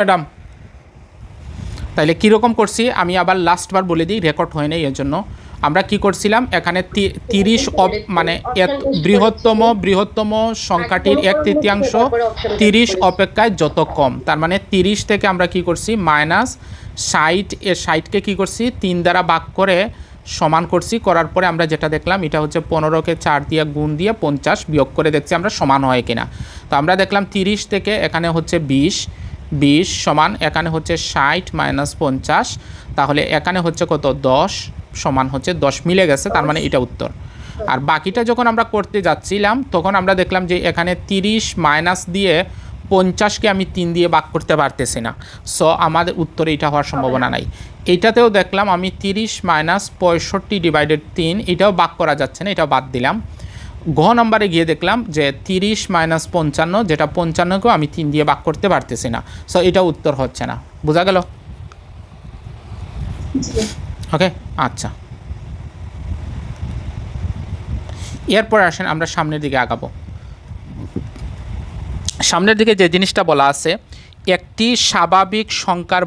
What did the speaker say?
Madam তাইলে কীরকম করছি? আমি আবার লাস্টবার বলে দিই রেকর্ড হয় নাই এর জন্য আমরা কি করছিলাম? এখানে তিরিশ মানে বৃহত্তম বৃহত্তম সংখ্যাটির এক তৃতীয়াংশ তিরিশ অপেক্ষায় যত কম। তার মানে তিরিশ থেকে আমরা কি করছি? মাইনাস ষাট এ ষাটকে কি করছি? তিন দ্বারা ভাগ করে সমান করছি। করার পরে আমরা যেটা দেখলাম এটা হচ্ছে পনেরোকে চার দিয়ে গুণ দিয়ে পঞ্চাশ বিয়োগ করে দেখছি আমরা সমান হয় কিনা। তো আমরা দেখলাম তিরিশ থেকে এখানে হচ্ছে বিশ বিশ সমান এখানে হচ্ছে ষাট মাইনাস পঞ্চাশ, তাহলে এখানে হচ্ছে কত? দশ সমান হচ্ছে দশ মিলে গেছে, তার মানে এটা উত্তর। আর বাকিটা যখন আমরা করতে যাচ্ছিলাম, তখন আমরা দেখলাম যে এখানে তিরিশ মাইনাস দিয়ে পঞ্চাশকে আমি তিন দিয়ে বাক করতে পারতেছি না। সো আমাদের উত্তরে এটা হওয়ার সম্ভাবনা নাই। এইটাতেও দেখলাম আমি তিরিশ মাইনাস পঁয়ষট্টি ডিভাইডেড তিন, এটাও বাক করা যাচ্ছে না, এটাও বাদ দিলাম। ঘ নম্বরে গিয়ে দেখলাম যে তিরিশ মাইনাস পঞ্চান্ন যেটা পঞ্চান্নকেও আমি তিন দিয়ে ভাগ করতে পারতেছি না। সো এটা উত্তর হচ্ছে না। বোঝা গেল? ওকে আচ্ছা। এরপর আসেন আমরা সামনের দিকে আগাবো। সামনের দিকে যে জিনিসটা বলা আছে একটি স্বাভাবিক সংখ্যার